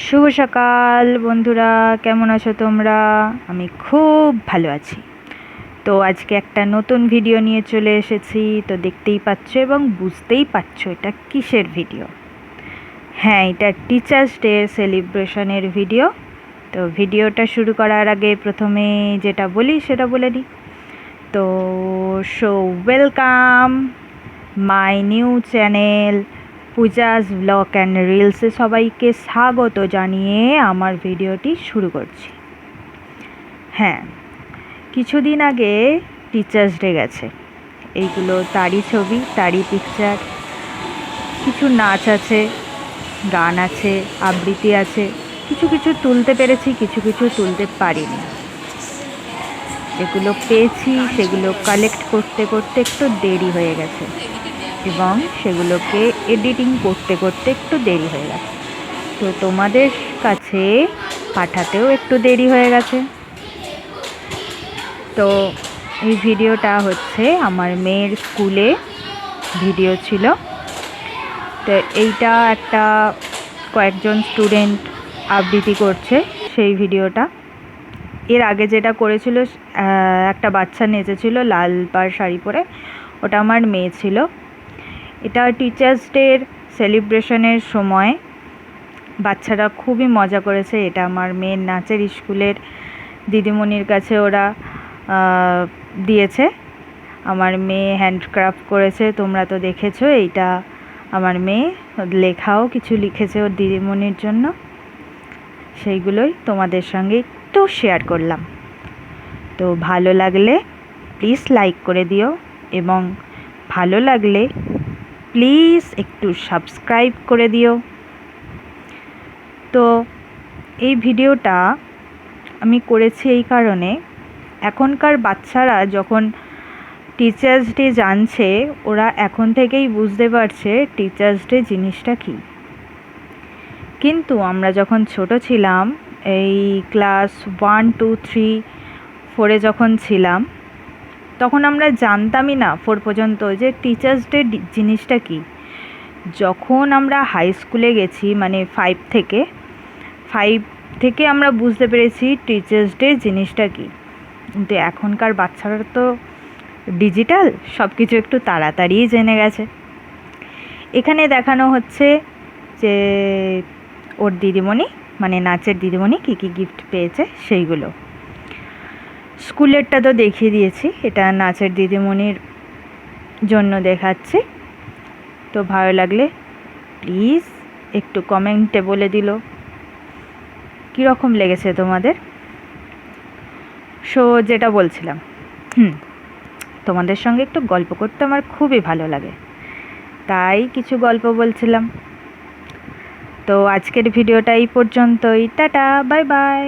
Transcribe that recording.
শুভ সকাল বন্ধুরা, কেমন আছো তোমরা? আমি খুব ভালো আছি। তো আজকে একটা নতুন ভিডিও নিয়ে চলে এসেছি। তো দেখতেই পাচ্ছ এবং বুঝতেই পারছ এটা কিসের ভিডিও। হ্যাঁ এটা টিচার্স ডে সেলিব্রেশনের ভিডিও। তো ভিডিওটা শুরু করার আগে প্রথমে যেটা বলি সেটা বলে নিই তো, so, welcome my new channel Puja's blog and রিলসে সবাইকে স্বাগত জানিয়ে আমার ভিডিওটি শুরু করছি। হ্যাঁ কিছুদিন আগে টিচার্স ডে গেছে। এইগুলো তারই ছবি, তারই পিকচার কিছু নাচ আছে, গান আছে, আবৃত্তি আছে। কিছু কিছু তুলতে পেরেছি, কিছু কিছু তুলতে পারিনি। যেগুলো পেয়েছি, সেগুলো কালেক্ট করতে করতে একটু দেরি হয়ে গেছে। এবং সেগুলোকে এডিটিং করতে করতে একটু দেরি হয়ে গেছে। তো তোমাদের কাছে পাঠাতেও একটু দেরি হয়ে গেছে। তো এই ভিডিওটা হচ্ছে আমার মেয়ের স্কুলে ভিডিও ছিল। তো এইটা একটা কয়েকজন স্টুডেন্ট আবৃত্তি করছে সেই ভিডিওটা। এর আগে যেটা করেছিল একটা বাচ্চা নেচেছিল লাল পাড় শাড়ি পরে, ওটা আমার মেয়ে ছিল। এটা টিচার্স ডের সেলিব্রেশনের সময়। বাচ্চারা খুবই মজা করেছে। এটা আমার মেয়ের নাচের স্কুলের দিদিমণির কাছে ওরা দিয়েছে। আমার মেয়ে হ্যান্ডক্রাফট করেছে। তোমরা তো দেখেছ, এইটা আমার মেয়ে। লেখাও কিছু লিখেছে ওর দিদিমণির জন্য। সেইগুলোই তোমাদের সঙ্গে একটু শেয়ার করলাম। তো ভালো লাগলে প্লিজ লাইক করে দিও এবং ভালো লাগলে প্লিজ একটু সাবস্ক্রাইব করে দিও। তো এই ভিডিওটা আমি করেছি এই কারণে। এখনকার বাচ্চারা যখন টিচার্স ডে জানছে, ওরা এখন থেকেই বুঝতে পারছে টিচার্স ডে জিনিসটা কী। কিন্তু আমরা যখন ছোট ছিলাম, এই ক্লাস ওয়ান টু থ্রি ফোরে যখন ছিলাম তখন আমরা জানতামই না ফোর পর্যন্ত যে টিচার্স ডে, জিনিসটা কি। যখন আমরা হাই স্কুলে গেছি মানে ফাইভ থেকে ফাইভ থেকে আমরা বুঝতে পেরেছি টিচার্স ডে জিনিসটা কি। কিন্তু এখনকার বাচ্চারা তো ডিজিটাল সব কিছু একটু তাড়াতাড়িই জেনে গেছে। এখানে দেখানো হচ্ছে যে ওর দিদিমণি মানে নাচের দিদিমণি কী কী গিফট পেয়েছে সেইগুলো। স্কুলেরটা তো দেখিয়ে দিয়েছি। এটা নাচের দিদিমণির জন্য দেখাচ্ছি। তো ভালো লাগলে প্লিজ একটু কমেন্টে বলে দিল। কীরকম লেগেছে তোমাদের? সো যেটা বলছিলাম, হুম, তোমাদের সঙ্গে একটু গল্প করতে আমার খুবই ভালো লাগে। তাই কিছু গল্প বলছিলাম। তো আজকের ভিডিওটা এই পর্যন্তই। Tata bye bye